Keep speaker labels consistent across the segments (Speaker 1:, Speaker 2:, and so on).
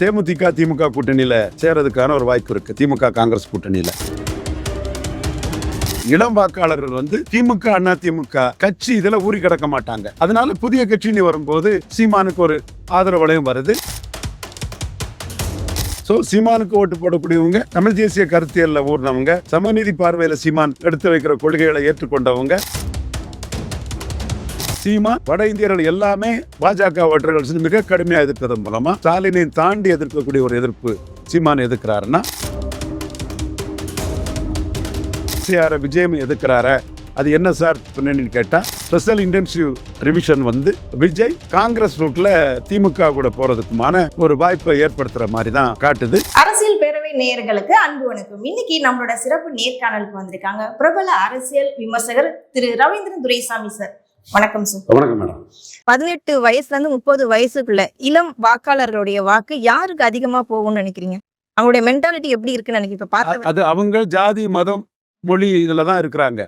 Speaker 1: தேமுதிக திமுக கூட்டணியில சேரதுக்கான ஒரு வாய்ப்பு இருக்கு. திமுக காங்கிரஸ் கூட்டணியில. இளம் வாக்காளர்கள் வந்து திமுக அண்ணா திமுக கட்சி இதுல ஊறி கிடக்க மாட்டாங்க. அதனால புதிய கட்சின்னு வரும்போது சீமானுக்கு ஒரு ஆதரவலையும் வருது. சோ சீமானுக்கு ஓட்டு போடக்கூடியவங்க தமிழ் தேசிய கருத்தியல்ல ஊர்னவங்க சமநீதி பார்வையில் சீமான் எடுத்து வைக்கிற கொள்கைகளை ஏற்றுக்கொண்டவங்க. சீமான் வட இந்தியர்கள் எல்லாமே பாஜக ஓட்டர்கள் மிக கடுமையா எதிர்ப்பதன் மூலமா ஸ்டாலினை தாண்டி எதிர்க்கக்கூடிய ஒரு எதிர்ப்பு சீமான் எதிர்க்கிறாருன்னா சிஆர் விஜயம் எதிர்க்கிறார? அது என்ன சார் பின்னணின்னு கேட்டால் ஸ்பெஷல் இன்டென்சிவ் ரிவிஷன் வந்து விஜய் காங்கிரஸ் ரூட்ல திமுக கூட போறதுக்குமான ஒரு வாய்ப்பை ஏற்படுத்துற மாதிரி தான் காட்டுது.
Speaker 2: அரசியல் பேரவை நேயர்களுக்கு அன்பு வணக்கம். இன்னைக்கு நம்மளோட சிறப்பு நேர்காணலுக்கு வந்திருக்காங்க பிரபல அரசியல் விமர்சகர் திரு ரவீந்திரன் துரைசாமி சார். வணக்கம் சார்
Speaker 1: வணக்கம் மேடம்
Speaker 2: பதினெட்டு வயசுல இருந்து முப்பது வயசுக்குள்ள இளம் வாக்காளர்களுடைய வாக்கு யாருக்கு அதிகமா போகும்னு நினைக்கிறீங்க? அவங்களுடைய மென்டாலிட்டி எப்படி இருக்குன்னு நினைக்கிறீங்க இப்ப பார்த்த
Speaker 1: அது அவங்க ஜாதி மதம் மொழி இதுல தான் இருக்கிறாங்க.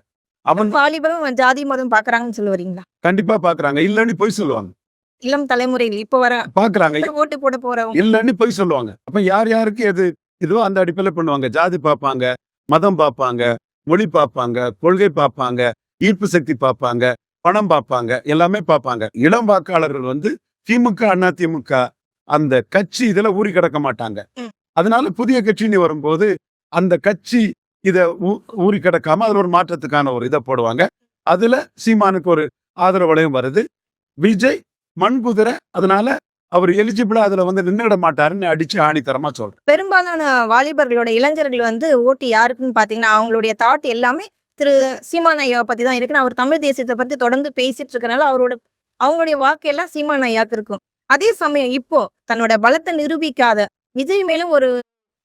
Speaker 1: அவங்க
Speaker 2: வாலிபரும் ஜாதி மதம் பாக்குறாங்கன்னு சொல்ல வரீங்களா
Speaker 1: கண்டிப்பா பாக்குறாங்க இல்லன்னு பொய் சொல்லுவாங்க.
Speaker 2: இளம் தலைமுறையில் இப்ப வர
Speaker 1: பாக்குறாங்க
Speaker 2: ஓட்டு போட போறவங்க.
Speaker 1: இல்லைன்னு பொய் சொல்லுவாங்க. அப்ப யார் யாருக்கு எது இதுவோ அந்த அடிப்படையில் பண்ணுவாங்க. ஜாதி பார்ப்பாங்க மதம் பார்ப்பாங்க மொழி பார்ப்பாங்க கொள்கை பார்ப்பாங்க ஈர்ப்பு சக்தி பார்ப்பாங்க பணம் பார்ப்பாங்க எல்லாமே பார்ப்பாங்க. இளம் வாக்காளர்கள் வந்து திமுக அண்ணா திமுக அந்த கட்சி இதுல ஊறி கிடக்க மாட்டாங்க. அதனால புதிய கட்சின்னு வரும்போது அந்த கட்சி இத ஊறி கிடக்காம அதுல ஒரு மாற்றத்துக்கான ஒரு இதை போடுவாங்க. அதுல சீமானுக்கு ஒரு ஆதரவு வளையம் வருது. விஜய் மண்குதிரை அதனால அவர் எலிஜிபிளா அதுல வந்து நின்றுட மாட்டாருன்னு அடிச்சு ஆணித்தரமா சொல்றேன்.
Speaker 2: பெரும்பாலான வாலிபர்களோட இளைஞர்கள் வந்து ஓட்டு யாருக்குன்னு பாத்தீங்கன்னா அவங்களுடைய தாட் எல்லாமே திரு சீமான் ஐயாவை பத்தி தான் இருக்குன்னு அவர் தமிழ் தேசியத்தை பத்தி தொடர்ந்து பேசிட்டு இருக்கனால அவரோட அவங்களுடைய வாக்கு எல்லாம் சீமான் ஐயாக்கு இருக்கும் அதே சமயம் இப்போ தன்னோட பலத்தை நிரூபிக்காத விஜய் மேலும் ஒரு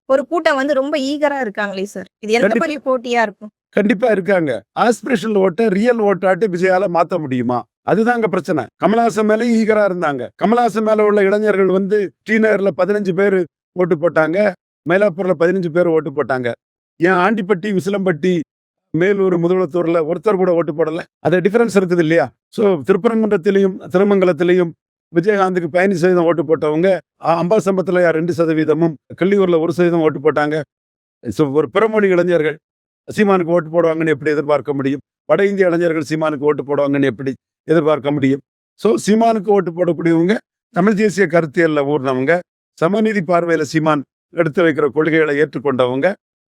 Speaker 2: ஒரு கூட்டம் வந்து ரொம்ப ஈகரா இருக்காங்களே சார். இது எந்த. மாதிரி போட்டியா இருக்கும்?
Speaker 1: கண்டிப்பா இருக்காங்க. ஆஸ்பிரேஷனல் ஓட்டை ரியல் ஓட்டாட்டு விஜயால மாத்த முடியுமா? அதுதாங்க பிரச்சனை. கமலஹாசன் மேல ஈகரா இருந்தாங்க. கமலஹாசன் மேல உள்ள இளைஞர்கள் வந்து ஸ்ரீநகர்ல பதினஞ்சு பேர் ஓட்டு போட்டாங்க. மயிலாப்பூர்ல பதினஞ்சு பேர் ஓட்டு போட்டாங்க. ஏன் ஆண்டிப்பட்டி விசிலம்பட்டி மேலூர் முதலத்தூர்ல ஒருத்தர் கூட ஓட்டு போடல. அது டிஃபரன்ஸ் இருக்குது இல்லையா? ஸோ திருப்பரங்குன்றத்திலையும் திருமங்கலத்திலையும் விஜயகாந்துக்கு பதினஞ்சு சதவீதம் ஓட்டு போட்டவங்க அம்பாசம்பத்தில் ரெண்டு சதவீதமும் கள்ளியூரில் ஒரு சதவீதம் ஓட்டு போட்டாங்க. ஸோ ஒரு பிறமொழி இளைஞர்கள் சீமானுக்கு ஓட்டு போடுவாங்கன்னு எப்படி எதிர்பார்க்க முடியும்? வட இந்திய இளைஞர்கள் சீமானுக்கு ஓட்டு போடுவாங்கன்னு எப்படி எதிர்பார்க்க முடியும்? ஸோ சீமானுக்கு ஓட்டு போடக்கூடியவங்க தமிழ் தேசிய கருத்தியல்ல ஊர்னவங்க சமநீதி பார்வையில் சீமான் எடுத்து வைக்கிற கொள்கைகளை ஏற்றுக்கொண்டவங்க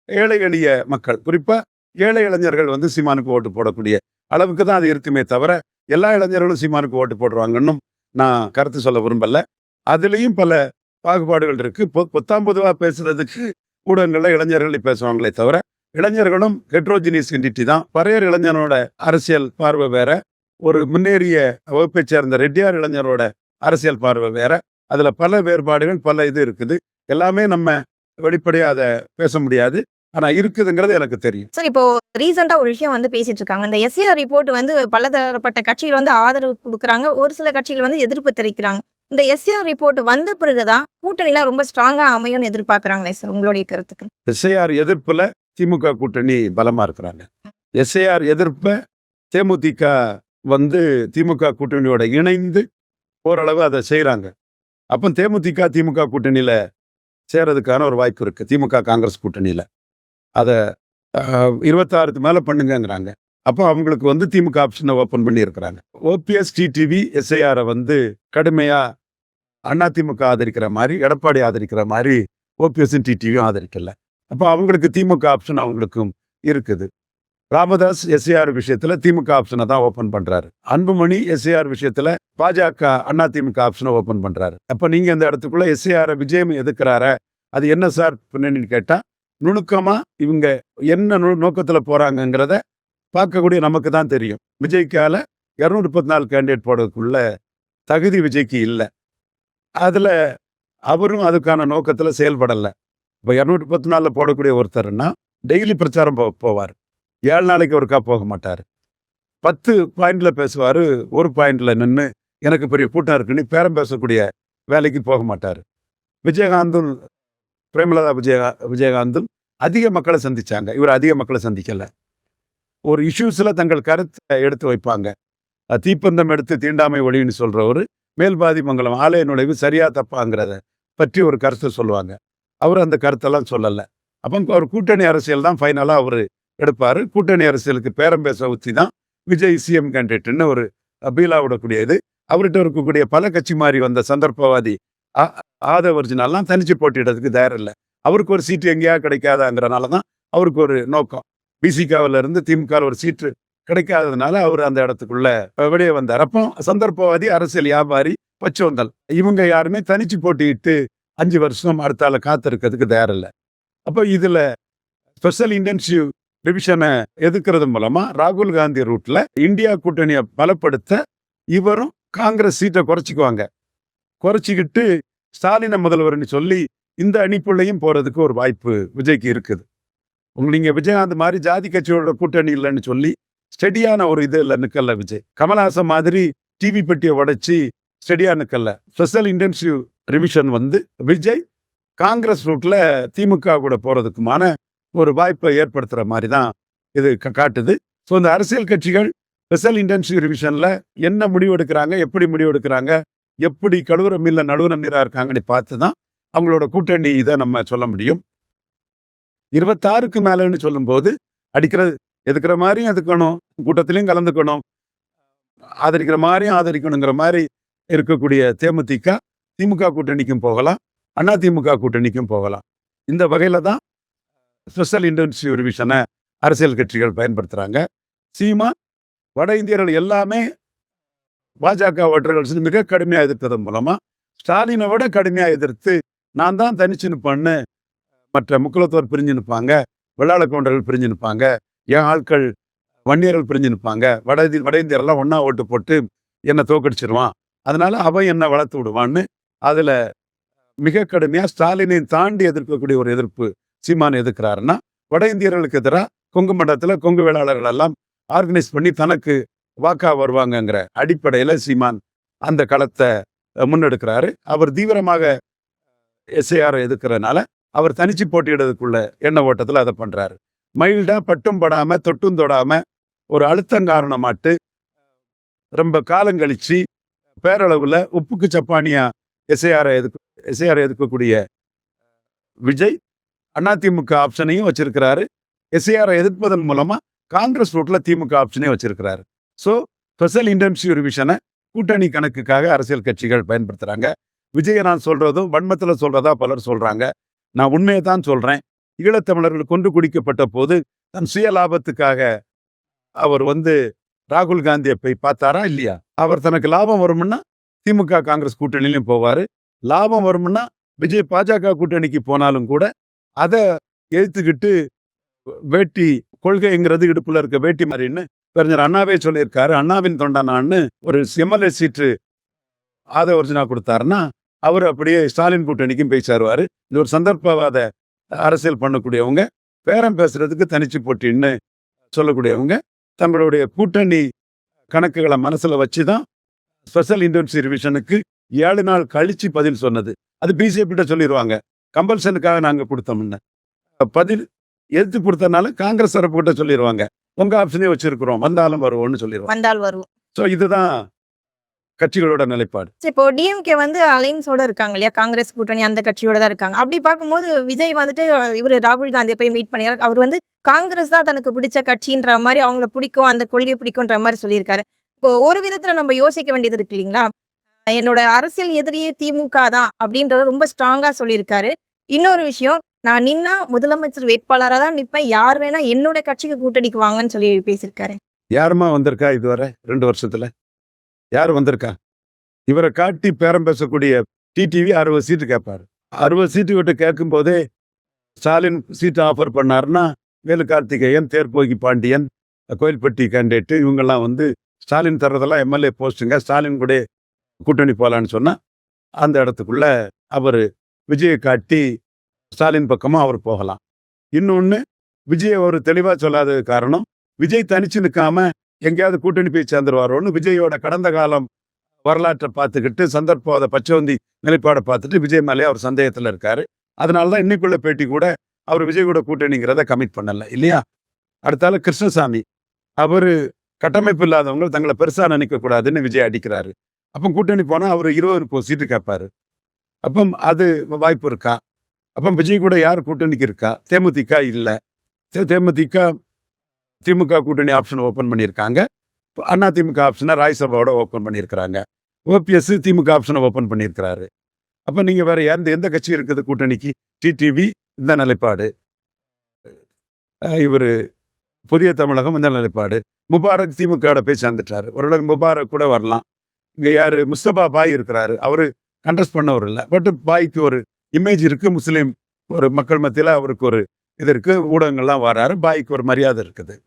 Speaker 1: ஏழை எளிய மக்கள். குறிப்பாக ஏழை இளைஞர்கள் வந்து சீமானுக்கு ஓட்டு போடக்கூடிய அளவுக்கு தான் அது இருக்குமே தவிர எல்லா இளைஞர்களும் சீமானுக்கு ஓட்டு போடுவாங்கன்னும் நான் கருத்து சொல்ல விரும்பல. அதுலேயும் பல பாகுபாடுகள் இருக்கு. பொ- பொத்தாம் பொதுவாக பேசுறதுக்கு ஊடகங்களில் இளைஞர்கள் பேசுவாங்களே தவிர இளைஞர்களும் ஹெட்ரோஜினியஸ் என்டிட்டி தான். பறையர் இளைஞனோட அரசியல் பார்வை வேற. ஒரு முன்னேறிய வகுப்பைச் சேர்ந்த ரெட்டியார் இளைஞரோட அரசியல் பார்வை வேற. அதில் பல வேறுபாடுகள் பல இது இருக்குது. எல்லாமே நம்ம வெளிப்படையாக அதை பேச முடியாது. ஆனா இருக்குதுங்கிறது எனக்கு தெரியும்.
Speaker 2: சார் இப்போ ரீசெண்டா ஒரு விஷயம் வந்து பேசிட்டு இருக்காங்க. இந்த எஸ்ஏஆர் ரிப்போர்ட் வந்து பலதரப்பட்ட கட்சிகள் வந்து ஆதரவு கொடுக்குறாங்க. ஒரு சில கட்சிகள் வந்து எதிர்ப்பு தெரிவிக்கிறாங்க. இந்த எஸ்ஏஆர் ரிப்போர்ட் வந்த பிறகுதான் கூட்டணிலாம் ரொம்ப ஸ்ட்ராங்கா அமையும்னு எதிர்பார்க்கறாங்களே சார் உங்களுடைய கருத்துக்கு?
Speaker 1: எஸ்ஐஆர் எதிர்ப்புல திமுக கூட்டணி பலமா இருக்கிறாங்க. எஸ்ஐஆர் எதிர்ப்ப தேமுதிக வந்து திமுக கூட்டணியோட இணைந்து ஓரளவு அதை செய்றாங்க. அப்போ தேமுதிக திமுக கூட்டணியில சேரதுக்கான ஒரு வாய்ப்பு இருக்கு. திமுக காங்கிரஸ் கூட்டணியில. அதை இருபத்தாறுக்கு மேலே பண்ணுங்கங்கிறாங்க. அப்போ அவங்களுக்கு வந்து திமுக ஆப்ஷனை ஓப்பன் பண்ணியிருக்கிறாங்க. ஓபிஎஸ் டிடிவி எஸ்ஐஆரை வந்து கடுமையா அதிமுக ஆதரிக்கிற மாதிரி எடப்பாடி ஆதரிக்கிற மாதிரி ஓபிஎஸ் டிடிவியும் ஆதரிக்கல. அப்போ அவங்களுக்கு திமுக ஆப்ஷன் அவங்களுக்கும் இருக்குது. ராமதாஸ் எஸ்ஏஆர் விஷயத்தில் திமுக ஆப்ஷனை தான் ஓப்பன் பண்ணுறாரு அன்புமணி எஸ்ஏஆர் விஷயத்தில் பாஜக அண்ணா திமுக ஆப்ஷனை ஓப்பன் பண்ணுறாரு அப்போ நீங்கள் இந்த இடத்துக்குள்ளே எஸ்ஏஆரை விஜயம் எதுக்குறார? அது என்ன சார் பின்னணின்னு கேட்டால் நுணுக்கமா இவங்க என்ன நு- நோக்கத்துல போகிறாங்கங்கிறத பார்க்கக்கூடிய நமக்கு தான் தெரியும். விஜய்க்கால இரநூறு முப்பத்தி நாலு கேண்டிடேட் போடுறதுக்குள்ள தகுதி விஜய்க்கு இல்லை. அதுல அவரும் அதுக்கான நோக்கத்துல செயல்படலை. இப்போ இரநூத்தி பத்து நாளில் போடக்கூடிய ஒருத்தர்னா டெய்லி பிரச்சாரம் போ போவார். ஏழு நாளைக்கு ஒருக்கா போக மாட்டார். பத்து பாயிண்டில் பேசுவார் ஒரு பாயிண்டில் நின்று எனக்கு பெரிய கூட்டம் இருக்குன்னு பேரம் பேசக்கூடிய வேலைக்கு போக மாட்டார். விஜயகாந்தும் பிரேமலதா விஜயகா விஜயகாந்தும் அதிக மக்களை சந்திச்சாங்க. இவர் அதிக மக்களை சந்திக்கல. ஒரு இஷ்யூஸில் தங்கள் கருத்தை எடுத்து வைப்பாங்க. தீப்பந்தம் எடுத்து தீண்டாமை ஒழின்னு சொல்றவர் மேல்பாதி மங்கலம் ஆலய நுழைவு சரியா தப்பாங்கிறத பற்றி ஒரு கருத்தை சொல்லுவாங்க. அவர் அந்த கருத்தெல்லாம் சொல்லலை. அப்போ அவர் கூட்டணி அரசியல் தான் ஃபைனலாக அவர் எடுப்பார். கூட்டணி அரசியலுக்கு பேரம் பேச ஊற்றி தான் விஜய் சிஎம் கேண்டிடேட்னு ஒரு பீலா விடக்கூடியது அவர்கிட்ட இருக்கக்கூடிய பல கட்சி மாறி வந்த சந்தர்ப்பவாதி ஆதவர்ஜினாலாம் தனிச்சு போட்டியிடறதுக்கு தயார் இல்லை அவருக்கு ஒரு சீட்டு எங்கேயா கிடைக்காதாங்கிறனால தான் அவருக்கு ஒரு நோக்கம். பிசிகாவில் இருந்து திமுகவில் ஒரு சீட்டு கிடைக்காததுனால அவர் அந்த இடத்துக்குள்ள வெளியே வந்தார். அப்போ சந்தர்ப்பவாதி அரசியல் வியாபாரி பச்சோந்தல் இவங்க யாருமே தனிச்சு போட்டியிட்டு அஞ்சு வருஷம் அடுத்தால காத்திருக்கிறதுக்கு தயார் இல்லை அப்போ இதில் ஸ்பெஷல் இன்டென்சிவ் டிவிஷனை எதிர்க்கிறது மூலமா ராகுல் காந்தி ரூட்ல இந்தியா கூட்டணியை பலப்படுத்த இவரும் காங்கிரஸ் சீட்டை குறைச்சிக்குவாங்க. குறைச்சிக்கிட்டு ஸ்டாலின முதல்வர்னு சொல்லி இந்த அணிக்குள்ளேயும் போறதுக்கு ஒரு வாய்ப்பு விஜய்க்கு இருக்குது. உங்களுக்கு நீங்க விஜயகாந்த் மாதிரி ஜாதி கட்சியோட கூட்டணி இல்லைன்னு சொல்லி ஸ்டெடியான ஒரு இது இல்லை நிற்கல விஜய். கமல்ஹாசன் மாதிரி டிவி பெட்டியை உடைச்சி ஸ்டெடியாக நிற்கல ஸ்பெஷல் இன்டென்சிவ் ரிவிஷன் வந்து விஜய் காங்கிரஸ் ரூட்ல திமுக கூட போறதுக்குமான ஒரு வாய்ப்பை ஏற்படுத்துற மாதிரி தான் இது காட்டுது. ஸோ இந்த அரசியல் கட்சிகள் ஸ்பெஷல் இன்டென்சிவ் ரிவிஷன்ல என்ன முடிவு எடுக்கிறாங்க எப்படி முடிவு எடுக்கிறாங்க எப்படி கழுவுற மில்ல நடுவுற நீராக இருக்காங்கன்னு பார்த்து தான் அவங்களோட கூட்டணி இதை நம்ம சொல்ல முடியும். இருபத்தாறுக்கு மேலேன்னு சொல்லும்போது அடிக்கிறது எதுக்குற மாதிரியும் எதுக்கணும்? கூட்டத்திலையும் கலந்துக்கணும். ஆதரிக்கிற மாதிரியும் ஆதரிக்கணுங்கிற மாதிரி இருக்கக்கூடிய தேமுதிக திமுக கூட்டணிக்கும் போகலாம். அண்ணா திமுக கூட்டணிக்கும் போகலாம். இந்த வகையில் தான் ஸ்பெஷல் இன்டென்சிவ் ரிவிஷனை அரசியல் கட்சிகள் பயன்படுத்துகிறாங்க சீமா வட இந்தியர்கள் எல்லாமே பாஜக ஓட்டர்கள் மிக கடுமையாக எதிர்த்ததன் மூலமாக ஸ்டாலினை விட கடுமையாக எதிர்த்து நான் தான் தனிச்சு நிற்பேன்னு மற்ற முக்குலத்தோர் பிரிஞ்சு நிற்பாங்க வெள்ளாள கவுண்டர்கள் பிரிஞ்சு நிற்பாங்க என் ஆட்கள் வன்னியர்கள் பிரிஞ்சு நிற்பாங்க வட வட இந்தியரெல்லாம் ஒன்றா ஓட்டு போட்டு என்னை தோக்கடிச்சிருவான். அதனால அவன் என்னை வளர்த்து விடுவான்னு அதில் மிக கடுமையாக ஸ்டாலினை தாண்டி எதிர்க்கக்கூடிய ஒரு எதிர்ப்பு சீமான் எதிர்க்கிறாருன்னா வட இந்தியர்களுக்கு எதிராக கொங்கு மண்டலத்தில் கொங்கு வேளாளர்கள் எல்லாம் ஆர்கனைஸ் பண்ணி தனக்கு வாக்கா வருவாங்கங்கிற அடிப்படையில் சீமான் அந்த களத்தை முன்னெடுக்கிறாரு. அவர் தீவிரமாக எஸ்ஐஆர் எதுக்கிறதுனால அவர் தனிச்சு போட்டியிடுறதுக்குள்ள எண்ண ஓட்டத்தில் அதை பண்றாரு. மைல்டா பட்டும் படாமல் தொட்டும் தொடாமல் ஒரு அழுத்தம் காரணமாட்டு ரொம்ப காலம் கழித்து பேரளவில் உப்புக்கு சப்பானியா எஸ்ஐஆர் எதுக்கு எஸ்ஐஆர் எதுக்கக்கூடிய விஜய் அதிமுக ஆப்ஷனையும் வச்சிருக்கிறாரு. எஸ்ஐஆரை எதிர்ப்பதன் மூலமாக காங்கிரஸ் ரூட்ல திமுக ஆப்ஷனையும் வச்சிருக்கிறாரு. ஸோ ஸ்பெஷல் இன்டென்சிவ் ரிவிஷனை கூட்டணி கணக்குக்காக அரசியல் கட்சிகள் பயன்படுத்துறாங்க. விஜயை நான் சொல்றதும் வன்மத்துல சொல்றதா பலர் சொல்றாங்க. நான் உண்மையை தான் சொல்றேன். ஈழத்தமிழர்கள் கொண்டு குடிக்கப்பட்ட போது தன் சுய லாபத்துக்காக அவர் வந்து ராகுல் காந்தியை போய் பார்த்தாரா இல்லையா? அவர் தனக்கு லாபம் வரும்னா திமுக காங்கிரஸ் கூட்டணிலையும் போவாரு. லாபம் வரும்னா விஜய் பாஜக கூட்டணிக்கு போனாலும் கூட அதை எழுத்துக்கிட்டு வேட்டி கொள்கைங்கிறது இடுப்புல இருக்க வேட்டி மாதிரின்னு பெருஞ்சர் அண்ணாவே சொல்லியிருக்காரு அண்ணாவின் தொண்டனான்னு ஒரு எம்எல்ஏ சீட்டு ஆதவர்ஜனா கொடுத்தாருன்னா அவர் அப்படியே ஸ்டாலின் கூட்டணிக்கும் போய் சேருவாரு. இது ஒரு சந்தர்ப்பவாத அரசியல் பண்ணக்கூடியவங்க பேரம் பேசுறதுக்கு தனிச்சு போட்டின்னு சொல்லக்கூடியவங்க தங்களுடைய கூட்டணி கணக்குகளை மனசுல வச்சுதான் ஸ்பெஷல் இன்டென்சி ரிவிஷனுக்கு ஏழு நாள் கழிச்சு பதில் சொன்னது. அது பிஜேபிகிட்ட சொல்லிடுவாங்க கம்பல்சனுக்காக நாங்க கொடுத்தோம்னு. பதில் எதிர்த்து கொடுத்தனால காங்கிரஸ் தரப்புக்கிட்ட சொல்லிடுவாங்க உங்க ஆப்ஷனே வச்சிருக்கிறோம். வந்தாலும் வருவோம்னு சொல்லிடுவாங்க
Speaker 2: வந்தால் வரும்
Speaker 1: ஸோ இதுதான் கட்சிகளோட நிலைப்பாடு.
Speaker 2: இப்போ டிஎம்கே வந்து அலைன்ஸோட இருக்காங்க இல்லையா? காங்கிரஸ் கூட்டணி அந்த கட்சியோட தான் இருக்காங்க. அப்படி பார்க்கும்போது விஜய் வந்துட்டு இவர் ராகுல் காந்தியை போய் மீட் பண்ணி அவர் வந்து காங்கிரஸ் தான் தனக்கு பிடிச்ச கட்சின்ற மாதிரி அவங்கள பிடிக்கும் அந்த கொள்கை பிடிக்கும்ன்ற மாதிரி சொல்லியிருக்காரு. இப்போ ஒரு விதத்துல நம்ம யோசிக்க வேண்டியது இருக்கு இல்லைங்களா? என்னோட அரசியல் எதிரியே திமுக தான் அப்படின்றத ரொம்ப ஸ்ட்ராங்கா சொல்லியிருக்காரு. இன்னொரு விஷயம் நான் நின்னா முதலமைச்சர் வேட்பாளராக தான் நிற்பேன். யார் வேணா என்னோட கட்சிக்கு கூட்டணிக்கு வாங்கன்னு சொல்லி பேசியிருக்காரு.
Speaker 1: யாருமா வந்திருக்கா இதுவரை? ரெண்டு வருஷத்துல. யார் வந்திருக்கா? இவரை காட்டி பேரம் பேசக்கூடிய டிடிவி அறுபது சீட்டு கேட்பாரு. அறுபது சீட்டு விட்டு கேட்கும் போதே ஸ்டாலின் சீட்டு ஆஃபர் பண்ணாருன்னா வேலு கார்த்திகேயன் தேர்போகி பாண்டியன் கோயில்பட்டி கேண்டிடேட்டு இவங்கெல்லாம் வந்து ஸ்டாலின் தர்றதெல்லாம் எம்எல்ஏ போஸ்ட்டுங்க. ஸ்டாலின் கூட கூட்டணி போகலான்னு சொன்னால் அந்த இடத்துக்குள்ள அவர் விஜயை காட்டி ஸ்டாலின் பக்கமாக அவர் போகலாம். இன்னொன்று விஜய் அவர் தெளிவாக சொல்லாதது காரணம் விஜய் தனிச்சு நிற்காம எங்கேயாவது கூட்டணி போய் சேர்ந்துருவாரோன்னு விஜயோட கடந்த காலம் வரலாற்றை பார்த்துக்கிட்டு சந்தர்ப்பவாத பச்சவந்தி நிலைப்பாடை பார்த்துட்டு விஜய் மேலே அவர் சந்தேகத்தில் இருக்கார். அதனால தான் இன்னைக்குள்ள பேட்டி கூட அவர் விஜய் கூட கூட்டணிங்கிறத கமிட் பண்ணல இல்லையா? அடுத்தால கிருஷ்ணசாமி. அவர் கட்டமைப்பு இல்லாதவங்க தங்களை பெருசாக நினைக்கக்கூடாதுன்னு விஜய் அடிக்கிறாரு. அப்போ கூட்டணி போனால் அவர் இருபது முப்பது சீட்டு கேட்பாரு அப்போ அது வாய்ப்பு இருக்கா? அப்போ விஜய் கூட யார் கூட்டணிக்கு இருக்கா? தேமுதிக இல்லை. தேமுதிக திமுக கூட்டணி ஆப்ஷன் ஓப்பன் பண்ணியிருக்காங்க. அண்ணா திமுக ஆப்ஷனை ராஜ்யசபாவோட ஓப்பன் பண்ணியிருக்கிறாங்க. ஓபிஎஸ் திமுக ஆப்ஷனை ஓப்பன் பண்ணியிருக்கிறாரு. அப்போ நீங்கள் வேறு எந்த எந்த கட்சி இருக்குது கூட்டணிக்கு? டிடிவி இந்த நிலைப்பாடு. இவர் புதிய தமிழகம் இந்த நிலைப்பாடு. முபாரக் திமுகவோட போய் சேர்ந்துட்டாரு. ஓரளவுக்கு முபாரக் கூட வரலாம். இங்கே யார்? முஸ்தபா பாய் இருக்கிறாரு. அவர் கண்டஸ்ட் பண்ணவர் இல்லை. பட் பாய்க்கு ஒரு இமேஜ் இருக்கு முஸ்லீம் ஒரு மக்கள் மத்தியில் அவருக்கு ஒரு இது இருக்கு ஊடகங்கள்லாம் வராரு பாய்க்கு ஒரு மரியாதை இருக்குது.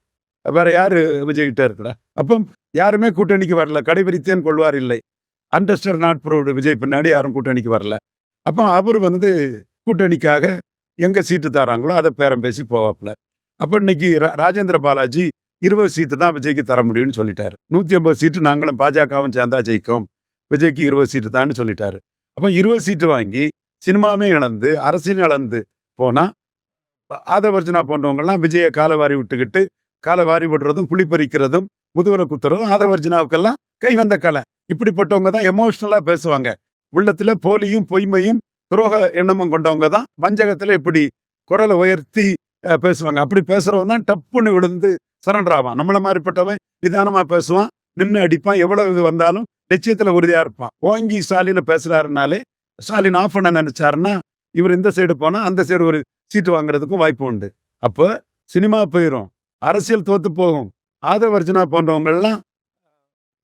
Speaker 1: வேற யாரு விஜய்கிட்ட இருக்கிறா அப்போ யாருமே கூட்டணிக்கு வரல கடைபிடித்தேன் கொள்வார் இல்லை. அண்டர்ஸ்டர் நாட் ப்ரோடு விஜய் பின்னாடி யாரும் கூட்டணிக்கு வரல. அப்போ அவர் வந்து கூட்டணிக்காக எங்கே சீட்டு தராங்களோ அதை பேரம் பேசி போவாப்புல. அப்போ இன்னைக்கு ரா- ராஜேந்திர பாலாஜி இருபது சீட்டு தான் விஜய்க்கு தர முடியும்னு சொல்லிட்டாரு. நூற்றி ஐம்பது சீட்டு நாங்களும் பாஜகவும் சேர்ந்தா ஜெயிக்கும். விஜய்க்கு இருபது சீட்டு தான்னு சொல்லிட்டாரு. அப்போ இருபது சீட்டு வாங்கி சினிமாவே இழந்து அரசியல் இழந்து போனால் ஆதவர்ஜனா போன்றவங்கெல்லாம் விஜயை காலவாரி விட்டுக்கிட்டு காலவாரி விடுறதும் புளி பறிக்கிறதும் முதுகுல குத்துறதும் ஆதவர்ஜனாவுக்கெல்லாம் கை வந்த கலை. இப்படிப்பட்டவங்க தான் எமோஷ்னலாக பேசுவாங்க. உள்ளத்தில் போலியும் பொய்மையும் துரோக எண்ணமும் கொண்டவங்க தான் வஞ்சகத்தில் இப்படி குரலை உயர்த்தி அஹ், பேசுவாங்க. அப்படி பேசுகிறவன் தான் டப்புன்னு விழுந்து சரண்டர் ஆவான். நம்மளை மாதிரிப்பட்டவன் நிதானமாக பேசுவான் நின்று அடிப்பான். எவ்வளவு இது வந்தாலும் நிச்சயத்தில் உறுதியா இருப்பான். ஓங்கி ஸ்டாலின பேசுகிறாருனாலே ஸ்டாலின் ஆஃப் பண்ண நினச்சாருன்னா இவர் இந்த சைடு போனால் அந்த சைடு ஒரு சீட்டு வாங்குறதுக்கும் வாய்ப்பு உண்டு. அப்போ சினிமா போயிடும் அரசியல் தோத்து போகும். ஆதவர்ஜனா போன்றவங்கெல்லாம்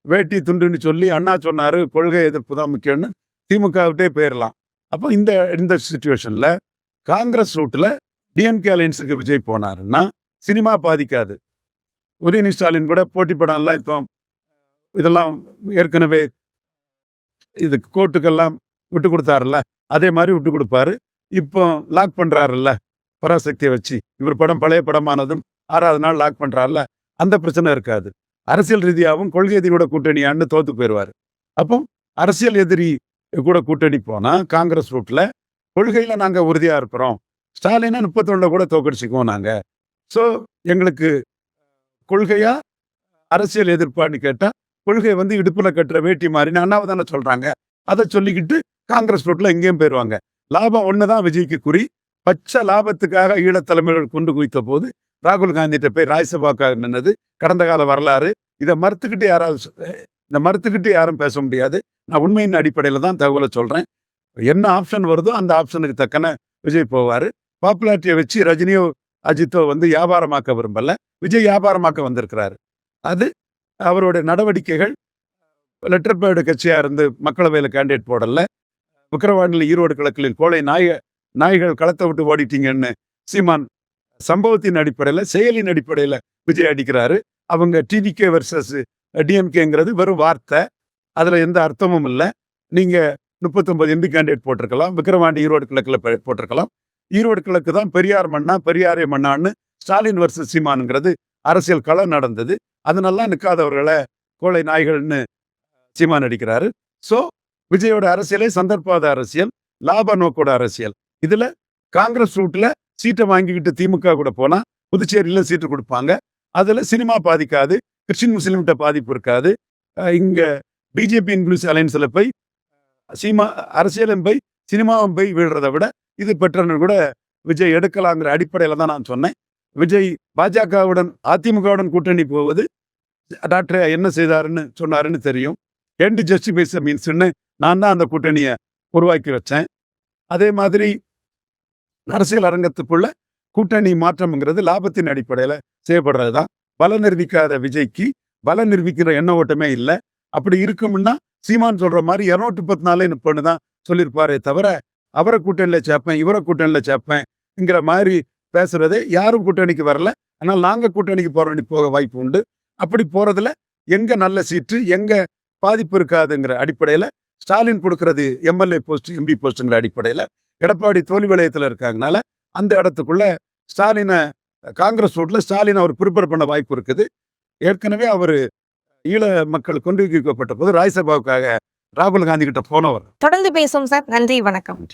Speaker 1: வேட்டி துண்டுன்னு சொல்லி அண்ணா சொன்னாரு கொள்கை எதிர்ப்பு தான் முக்கியம்னு திமுக விட்டே போயிடலாம் அப்போ இந்த இந்த சுச்சுவேஷனில் காங்கிரஸ் ரூட்டில் டிஎம்கே அலையன்ஸுக்கு விஜய் போனாருன்னா சினிமா பாதிக்காது. உதயநிதி ஸ்டாலின் கூட போட்டி படம்லாம் இப்போ இதெல்லாம் ஏற்கனவே இது கோர்ட்டுக்கெல்லாம் விட்டு கொடுத்தாருல்ல அதே மாதிரி விட்டு கொடுப்பாரு இப்போ லாக் பண்ணுறாருல்ல பராசக்தியை வச்சு. இவர் படம் பழைய படமானதும் ஆறாவது நாள் லாக் பண்ணுறாருல்ல அந்த பிரச்சனை இருக்காது. அரசியல் ரீதியாகவும் கொள்கை எதிரி கூட்டணியான்னு தோத்து போயிடுவார். அப்போ அரசியல் எதிரி கூட கூட்டணி போனால் காங்கிரஸ் ரூட்டில் கொள்கையில் நாங்கள் உறுதியாக இருக்கிறோம். ஸ்டாலினை முப்பத்தொன்னுல கூட தோக்கடிச்சுக்குவோம் நாங்கள் ஸோ எங்களுக்கு கொள்கையாக அரசியல் எதிர்ப்பான்னு கேட்டால் கொள்கை வந்து இடுப்பில் கட்டுற வேட்டி மாதிரி அண்ணாவை தானே சொல்கிறாங்க அதை சொல்லிக்கிட்டு காங்கிரஸ் ரோட்டில் எங்கேயும் போயிடுவாங்க லாபம் ஒண்ணுதான் விஜய்க்கு குறி. பச்சை லாபத்துக்காக ஈழத் குண்டு கொண்டு குவித்த போது ராகுல் காந்திகிட்ட போய் ராஜ்யசபாக்காக நின்னது. கடந்த கால வரலாறு. இதை மறுத்துக்கிட்டு யாராவது இந்த மறுத்துக்கிட்டு யாரும் பேச முடியாது. நான் உண்மையின் அடிப்படையில் தான் தகவலை சொல்கிறேன் என்ன ஆப்ஷன் வருதோ அந்த ஆப்ஷனுக்கு தக்கன விஜய் போவார். பாப்புலாரிட்டியை வச்சு ரஜினியோ அஜித்தோ வந்து வியாபாரமாக்க விரும்பல. விஜய் வியாபாரமாக்க வந்திருக்கிறாரு. அது அவருடைய நடவடிக்கைகள் லெட்டர் பேர்டு கட்சியாக இருந்து மக்களவையில் கேண்டிடேட் போடல. விக்கிரவாண்டியில் ஈரோடு கிழக்கில் கோழை நாய நாய்கள் களத்தை விட்டு ஓடிட்டீங்கன்னு சீமான் சம்பவத்தின் அடிப்படையில் செயலின் அடிப்படையில் விஜய் அடிக்கிறாரு. அவங்க டிடிகே வர்சஸ் டிஎம்கேங்கிறது வெறும் வார்த்தை. அதுல எந்த அர்த்தமும் இல்லை. நீங்க முப்பத்தொன்பது எம்பி கேண்டிடேட் போட்டிருக்கலாம் விக்கிரவாண்டி ஈரோடு கிழக்கில் போட்டிருக்கலாம். ஈரோடு கிழக்கு தான் பெரியார் மண்ணா பெரியாரே மண்ணான்னு ஸ்டாலின் வர்சஸ் சீமானுங்கிறது அரசியல் களம் நடந்தது. அதனால நிற்காதவர்களை கோழை நாய்கள்னு சீமான் அடிக்கிறாரு. ஸோ விஜயோட அரசியலே சந்தர்ப்பாத அரசியல் லாப நோக்கோட அரசியல். இதுல காங்கிரஸ் ரூட்ல சீட்டை வாங்கிக்கிட்டு திமுக கூட போனா புதுச்சேரியில சீட்டு கொடுப்பாங்க. அதுல சினிமா பாதிக்காது கிறிஸ்டின் முஸ்லீம்கிட்ட பாதிப்பு இருக்காது. இங்க பிஜேபி இன்க்ளூசிவ் அலைன்ஸ்ல போய் சீமா அரசியலும் போய் சினிமாவும் போய் விடுறத விட இது பெற்றனர் கூட விஜய் எடுக்கலாங்கிற அடிப்படையில தான் நான் சொன்னேன். விஜய் பாஜகவுடன் அதிமுகவுடன் கூட்டணி போவது டாக்டர் என்ன செய்தாருன்னு சொன்னாருன்னு தெரியும். எண்டு ஜஸ்டிஃபைஸ் மீன்ஸ்னு நான் தான் அந்த கூட்டணியை உருவாக்கி வச்சேன். அதே மாதிரி அரசியல் அரங்கத்துக்குள்ள கூட்டணி மாற்றம்ங்கிறது லாபத்தின் அடிப்படையில் செய்யப்படுறது தான் பல நிரூபிக்காத விஜய்க்கு பல நிரூபிக்கிற எண்ண ஓட்டமே இல்லை. அப்படி இருக்கும்னா சீமான் சொல்கிற மாதிரி இரநூத்தி பத்து நாளே முப்பது தான் சொல்லியிருப்பாரே தவிர அவரை கூட்டணியில் சேர்ப்பேன் இவரை கூட்டணியில் சேர்ப்பேன்ங்கிற மாதிரி பேசுகிறதே யாரும் கூட்டணிக்கு வரல. ஆனால் நாங்கள் கூட்டணிக்கு போகிற வேண்டி போக வாய்ப்பு உண்டு. அப்படி போகிறதுல எங்கே நல்ல சீட்டு எங்கே பாதிப்பு இருக்காதுங்கிற அடிப்படையில் ஸ்டாலின் கொடுக்கறது எம்எல்ஏ போஸ்ட் எம்பி போஸ்ட்ங்கிற அடிப்படையில எடப்பாடி தோல்வி வளையத்துல இருக்காங்கனால அந்த இடத்துக்குள்ள ஸ்டாலினை காங்கிரஸ் ரோட்ல ஸ்டாலின் அவர் ப்ரிப்பேர் பண்ண வாய்ப்பு இருக்குது. ஏற்கனவே அவர் ஈழ மக்கள் கொண்டு வைக்கப்பட்ட போது ராஜ்சபாவுக்காக ராகுல் காந்தி கிட்ட போனவர்.
Speaker 2: தொடர்ந்து பேசுவோம் சார். நன்றி வணக்கம்.